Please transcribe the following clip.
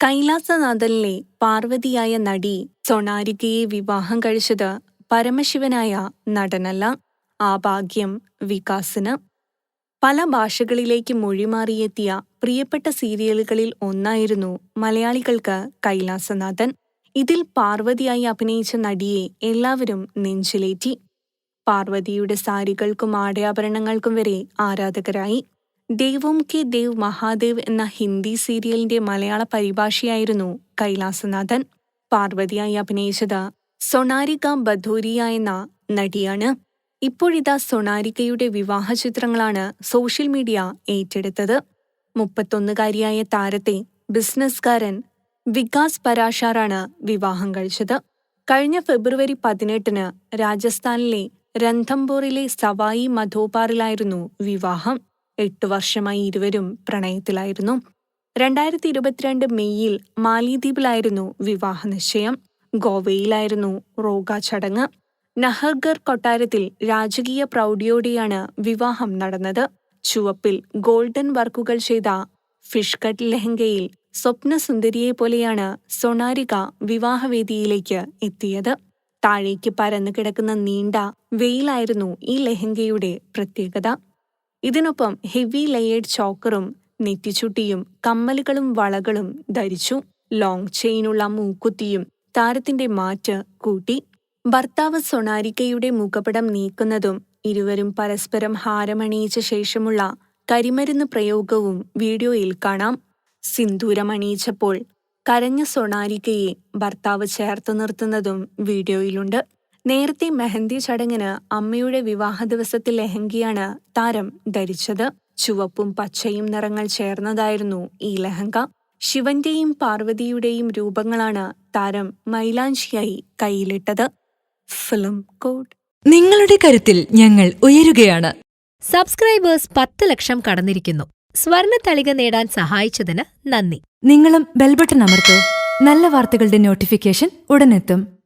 കൈലാസനാഥനിലെ പാർവതിയായ നടി സൊണാരികയെ വിവാഹം കഴിച്ചത് പരമശിവനായ നടനല്ല. ആ ഭാഗ്യം വികാസിന്. പല ഭാഷകളിലേക്ക് മൊഴിമാറിയെത്തിയ പ്രിയപ്പെട്ട സീരിയലുകളിൽ ഒന്നായിരുന്നു മലയാളികൾക്ക് കൈലാസനാഥൻ. ഇതിൽ പാർവതിയായി അഭിനയിച്ച നടിയെ എല്ലാവരും നെഞ്ചിലേറ്റി. പാർവതിയുടെ സാരികൾക്കും ആടയാഭരണങ്ങൾക്കും വരെ ആരാധകരായി. ദേവും കെ ദേവ് മഹാദേവ് എന്ന ഹിന്ദി സീരിയലിന്റെ മലയാള പരിഭാഷയായിരുന്നു കൈലാസനാഥൻ. പാർവതിയായി അഭിനയിച്ചത് സൊണാരിക ബധൂരിയ എന്ന നടിയാണ്. ഇപ്പോഴിതാ സൊണാരികയുടെ വിവാഹ ചിത്രങ്ങളാണ് സോഷ്യൽ മീഡിയ ഏറ്റെടുത്തത്. മുപ്പത്തൊന്നുകാരിയായ താരത്തെ ബിസിനസ്കാരൻ വികാസ് പരാഷാറാണ് വിവാഹം കഴിച്ചത്. കഴിഞ്ഞ ഫെബ്രുവരി പതിനെട്ടിന് രാജസ്ഥാനിലെ രൺഥംബോറിലെ സവായി മധോപാറിലായിരുന്നു വിവാഹം. എട്ടു വർഷമായി ഇരുവരും പ്രണയത്തിലായിരുന്നു. രണ്ടായിരത്തി ഇരുപത്തിരണ്ട് മെയ്യിൽ മാലിദ്വീപിലായിരുന്നു വിവാഹ നിശ്ചയം ഗോവയിലായിരുന്നു റോഗ ചടങ്ങ്. നഹർഗർ കൊട്ടാരത്തിൽ രാജകീയ പ്രൗഢിയോടെയാണ് വിവാഹം നടന്നത്. ചുവപ്പിൽ ഗോൾഡൻ വർക്കുകൾ ചെയ്ത ഫിഷ് കട്ട് ലെഹങ്കയിൽ സ്വപ്നസുന്ദരിയെ പോലെയാണ് സൊണാരിക വിവാഹവേദിയിലേക്ക് എത്തിയത്. താഴേക്ക് പരന്നു കിടക്കുന്ന നീണ്ട വെയിലായിരുന്നു ഈ ലെഹങ്കയുടെ പ്രത്യേകത. ഇതിനൊപ്പം ഹെവി ലെയേഡ് ചോക്കറും നെറ്റിച്ചുട്ടിയും കമ്മലുകളും വളകളും ധരിച്ചു. ലോങ് ചെയിനുള്ള മൂക്കുത്തിയും താരത്തിന്റെ മാറ്റ് കൂട്ടി. ഭർത്താവ് സൊണാരിക്കയുടെ മുഖപടം നീക്കുന്നതും ഇരുവരും പരസ്പരം ഹാരമണിയിച്ച ശേഷമുള്ള കരിമരുന്ന് പ്രയോഗവും വീഡിയോയിൽ കാണാം. സിന്ദൂരമണിയിച്ചപ്പോൾ കരഞ്ഞ സൊണാരിക്കയെ ഭർത്താവ് ചേർത്ത് നിർത്തുന്നതും വീഡിയോയിലുണ്ട്. നേരത്തെ മെഹന്തി ചടങ്ങിന് അമ്മയുടെ വിവാഹ ദിവസത്തിൽ ലെഹങ്കയാണ് താരം ധരിച്ചത്. ചുവപ്പും പച്ചയും നിറങ്ങൾ ചേർന്നതായിരുന്നു ഈ ലഹങ്ക. ശിവന്റെയും പാർവതിയുടെയും രൂപങ്ങളാണ് താരം മൈലാഞ്ചിയായി കയ്യിലിട്ടത്. Film code. നിങ്ങളുടെ കരുത്തിൽ ഞങ്ങൾ ഉയരുകയാണ്. സബ്സ്ക്രൈബേഴ്സ് പത്ത് ലക്ഷം കടന്നിരിക്കുന്നു. സ്വർണ തളിക നേടാൻ സഹായിച്ചതിന് നന്ദി. നിങ്ങളും ബെൽബട്ടൺ അമർത്തു. നല്ല വാർത്തകളുടെ നോട്ടിഫിക്കേഷൻ ഉടനെത്തും.